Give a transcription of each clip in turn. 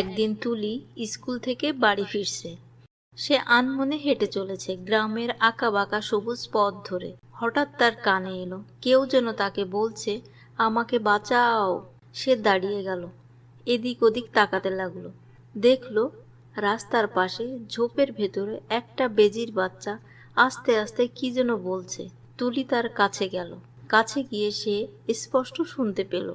একদিন তুলি স্কুল থেকে বাড়ি ফিরছে। সে আনমনে হেঁটে চলেছে গ্রামের আঁকা বাঁকা সবুজ পথ ধরে। হঠাৎ তার কানে এলো, কেউ যেন তাকে বলছে, আমাকে বাঁচাও। সে দাঁড়িয়ে গেল, এদিক ওদিক তাকাতে লাগল। দেখল, রাস্তার পাশে ঝোপের ভেতরে একটা বেজির বাচ্চা আস্তে আস্তে কি যেন বলছে। তুলি তার কাছে গেল, কাছে গিয়ে সে স্পষ্ট শুনতে পেল।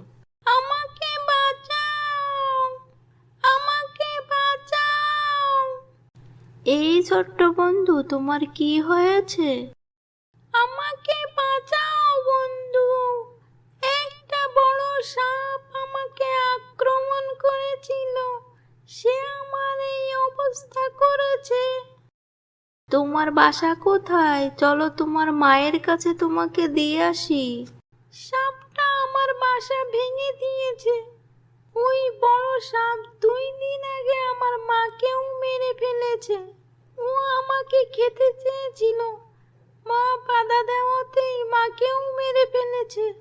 এই ছোট্ট বন্ধু, তোমার কি হয়েছে? আমাকে বাঁচাও বন্ধু। একটা বড় সাপ আমাকে আক্রমণ করেছিল। সে আমার এই অবস্থা করেছে। তোমার বাসা কোথায়? চলো তোমার মায়ের কাছে তোমাকে দিয়ে আসি। সাপটা আমার বাসা ভেঙে দিয়েছে। ওই বড় সাপ দুই দিন আগে আমার মাকেও মেরে ফেলেছে। ও আমাকে খেতে চেয়েছিল। মা বাধা দেওয়াতেই মাকেও মেরে ফেলেছে।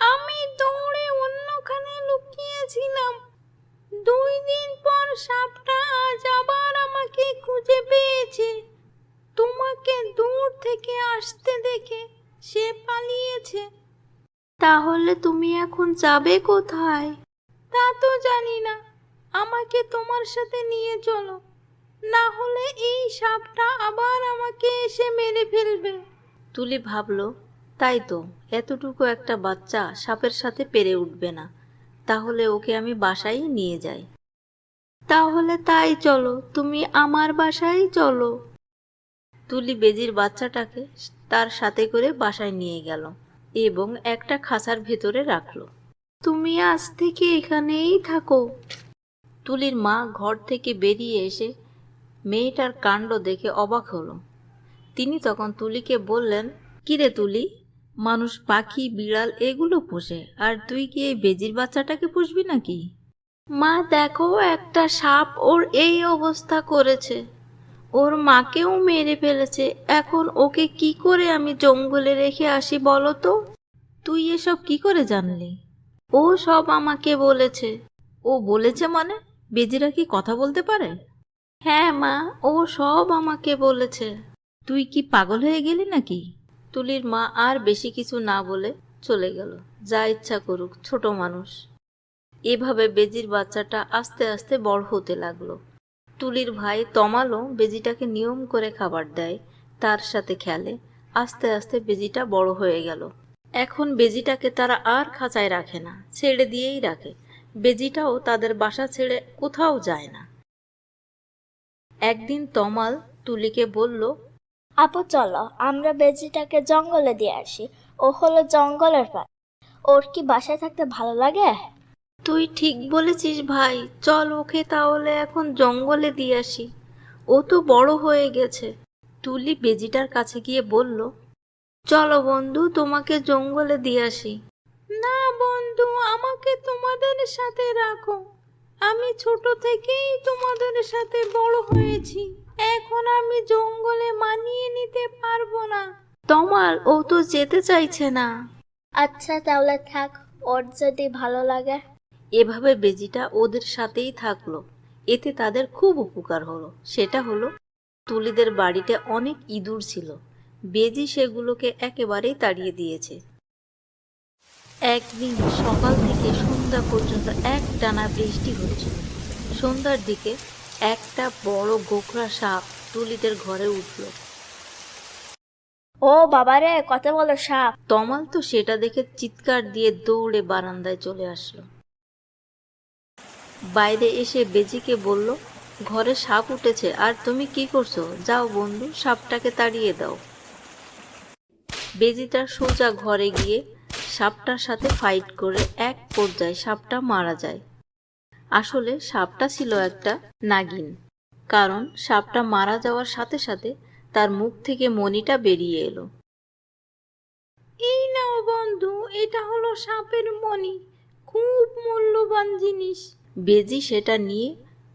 আমি দৌড়ে অন্যখানে লুকিয়েছিলাম। দুই দিন পর সাপটা আজ আবার আমাকে খুঁজে পেয়েছে। তোমাকে দূর থেকে আসতে দেখে সে পালিয়েছে। তাহলে তুমি এখন যাবে কোথায়? তা তো জানি না। আমাকে তোমার সাথে নিয়ে চলো। না হলে এই সাপটা আবার আমাকে এসে মেরে ফেলবে। তুলি ভাবলো, তাই তো, এতটুকু একটা বাচ্চা সাপের সাথে পেরে উঠবে না। তাহলে ওকে আমি বাসায় নিয়ে যাই। তাহলে তাই চলো, তুমি আমার বাসায় চলো। তুলি বেজির বাচ্চাটাকে তার সাথে করে বাসায় নিয়ে গেল এবং একটা খাঁচার ভেতরে রাখল। তুমি আজ থেকে এখানেই থাকো। তুলির মা ঘর থেকে বেরিয়ে এসে মেয়েটার কাণ্ড দেখে অবাক হলো তিনি তখন তুলিকে বললেন, কিরে তুলি, মানুষ, পাখি, বিড়াল এগুলো পোষে, আর তুই কি এই বেজির বাচ্চাটাকে পুষবি নাকি? মা, দেখো, একটা সাপ ওর এই অবস্থা করেছে। ওর মাকেও মেরে ফেলেছে। এখন ওকে কি করে আমি জঙ্গলে রেখে আসি বলো তো? তুই এসব কি করে জানলি? ও সব আমাকে বলেছে। ও বলেছে মানে? বেজিরা কি কথা বলতে পারে? হ্যাঁ মা ও সব আমাকে বলেছে। তুই কি পাগল হয়ে গেলি নাকি? তুলির মা আর বেশি কিছু না বলে চলে গেল। যা ইচ্ছা করুক ছোট মানুষ। এভাবে বেজির বাচ্চাটা আস্তে আস্তে বড় হতে লাগল। তুলির ভাই তমালও বেজিটাকে নিয়ম করে খাবার দেয় তার সাথে খেলে। আস্তে আস্তে বেজিটা বড় হয়ে গেল। এখন বেজিটাকে তারা আর খাঁচায় রাখে না ছেড়ে দিয়েই রাখে। বেজিটাও তাদের বাসা ছেড়ে কোথাও যায় না। একদিন তমাল তুলিকে বলল, আপু, চলো, আমরা বেজিটাকে জঙ্গলে দিয়ে আসি। ও হলো জঙ্গলের প্রাণী। ওর কি বাসায় থাকতে ভালো লাগে? তুই ঠিক বলেছিস ভাই। চল ওকে তাহলে এখন জঙ্গলে দিয়ে আসি। ও তো বড় হয়ে গেছে। তুলি বেজিটার কাছে গিয়ে বলল, চলো বন্ধু, তোমাকে জঙ্গলে দিয়ে আসি। না বন্ধু, আমাকে তোমাদের সাথে রাখো। আমি ছোট থেকেই তোমাদের সাথে বড় হয়েছি। এখন আমি জঙ্গলে মানিয়ে নিতে পারব না। তোমার ও তো যেতে চাইছে না। আচ্ছা তাহলে থাক ওর যদি ভালো লাগে। এভাবে বেজিটা ওদের সাথেই থাকল। এতে তাদের খুব উপকার হলো। সেটা হলো তুলিদের বাড়িতে অনেক ইঁদুর ছিল। বেজি সেগুলোকে একেবারেই তাড়িয়ে দিয়েছে। একদিন সকাল থেকে সন্ধ্যা পর্যন্ত এক টানা বৃষ্টি হয়েছিল সন্ধ্যার দিকে একটা বড় গোখরা সাপ তুলিদের ঘরে উঠল। ও বাবারে কত বলো সাপ। তমাল তো সেটা দেখে চিৎকার দিয়ে দৌড়ে বারান্দায় চলে আসলো। বাইরে এসে বেজিকে বলল ঘরে সাপ উঠেছে আর তুমি কি করছ? যাও বন্ধু সাপটাকে তাড়িয়ে দাও। বেজিটা সোজা ঘরে গিয়ে সাপটার সাথে ফাইট করে এক পর্যায়ে সাপটা মারা যায়। আসলে সাপটা ছিল একটা নাগিন কারণ সাপটা মারা যাওয়ার সাথে সাথে তার মুখ থেকে মণিটা বেরিয়ে এলো। এই নাও বন্ধু এটা হলো সাপের মণি খুব মূল্যবান জিনিস। বেজি সেটা নিয়ে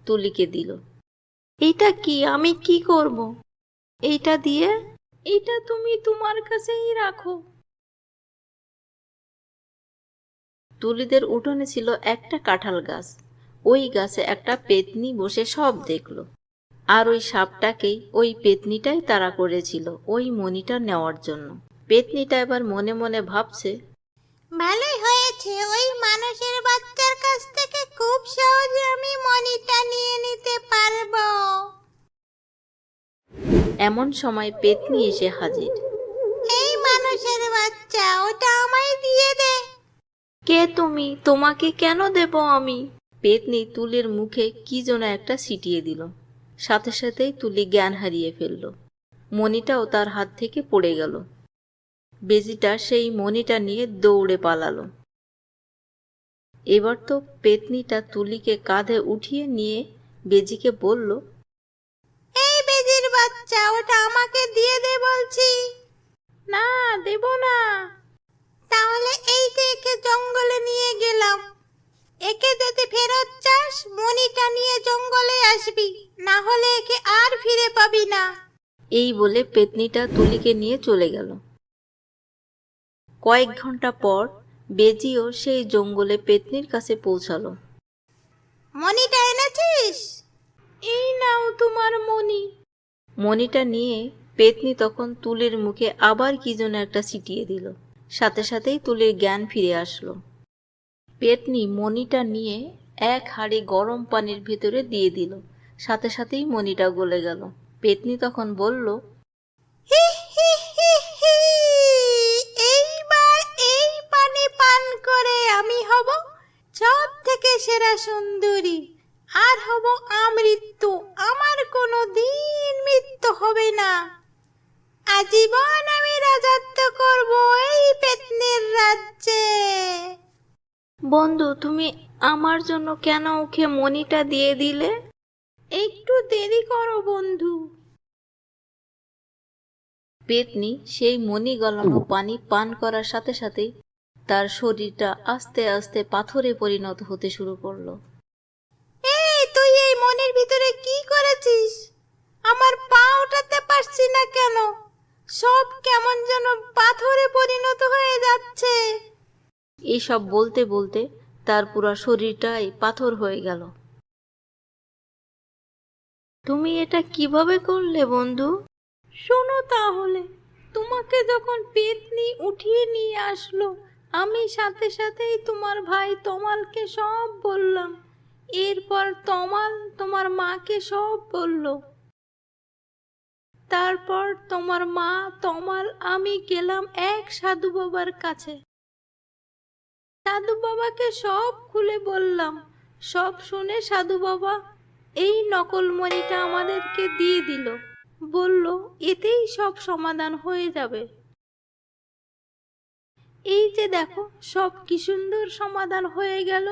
তুলিকে দিল। এটা কি? আমি কি করব? এইটা দিয়ে? এটা তুমি তোমার কাছেই রাখো। তুলিদের উঠোনে ছিল একটা কাঁঠাল গাছ। ওই গাছে একটা পেতনি বসে সব দেখল। আর ওই সাপটাকেই ওই পেতনিটাই তাড়া করেছিল ওই মণিটা নেওয়ার জন্য। পেতনিটা এবার মনে মনে ভাবছে ভালোই হয়েছে ওই মানুষের বাচ্চার কাছ থেকে খুব সহজে আমি মনিটা নিয়ে নিতে পারব। এমন সময় পেতনি এসে হাজির। এই মানুষের বাচ্চা ওটা আমায় দিয়ে দে। কে তুমি? তোমাকে কেন দেব আমি? পেতনি তুলির মুখে কি যেন একটা ছিটিয়ে দিল। সাথে সাথেই তুলি জ্ঞান হারিয়ে ফেলল। মণিটাও তার হাত থেকে পড়ে গেল। বেজিটা সেই মণিটা নিয়ে দৌড়ে পালালো। এবার তো পেতনিটা তুলিকে কাঁধে উঠিয়ে নিয়ে বেজিকে বলল এই বেজির বাচ্চা ওটা আমাকে দিয়ে দে বলছি। না দেব না। তাহলে এই যে না। এই বলে পেতনিটা তুলিকে নিয়ে চলে গেল। কয়েক ঘণ্টা পর বেজিও সেই জঙ্গলে পেতনির কাছে পৌঁছালো। মনিটা এনেছিস? এই নাও তোমার মণি। মণিটা নিয়ে পেতনি তখন তুলির মুখে আবার কি যেন একটা ছিটিয়ে দিল। সাথে সাথেই তুলির জ্ঞান ফিরে আসলো। পেতনি মণিটা নিয়ে এক হাঁড়ি গরম পানির ভেতরে দিয়ে দিল। সাথে সাথেই মণিটা গলে গেল। পেতনি তখন বলল। এইবার এই পানি পান করে আমি হব সব থেকে সেরা সুন্দরী আর হব আমৃত্যু আমার কোনো দিন মৃত্যু হবে না আজীবন আমি রাজত্ব করব এই পেতনির রাজ্যে বন্ধু তুমি আমার জন্য কেন ওকে মনিটা দিয়ে দিলে একটু দেরি করো বন্ধু। পেতনি সেই মণি গলানো পানি পান করার সাথে সাথেই তার শরীরটা আস্তে আস্তে পাথরে পরিণত হতে শুরু করল। এই তুই এই মনের ভিতরে কি করেছিস? আমার পা ওঠাতে পারছি না কেন? সব কেমন যেন পাথরে পরিণত হয়ে যাচ্ছে। এইসব বলতে বলতে তার পুরো শরীরটাই পাথর হয়ে গেল। তুমি এটা কীভাবে করলে, বন্ধু? শোনো তাহলে, তোমাকে যখন পেতনি উঠিয়ে নিয়ে আসলো, আমি সাথে সাথেই তোমার ভাই তমালকে সব বললাম। এরপর তমাল তোমার মাকে সব বলল। তারপর তোমার মা তমাল, আমি গেলাম এক সাধু বাবার কাছে। সাধু বাবাকে সব খুলে বললাম। সব শুনে সাধু বাবা এই নকল মণিটা আমাদেরকে দিয়ে দিল। বলল, এতেই সব সমাধান হয়ে যাবে। এই যে দেখো, সব কি সুন্দর সমাধান হয়ে গেল।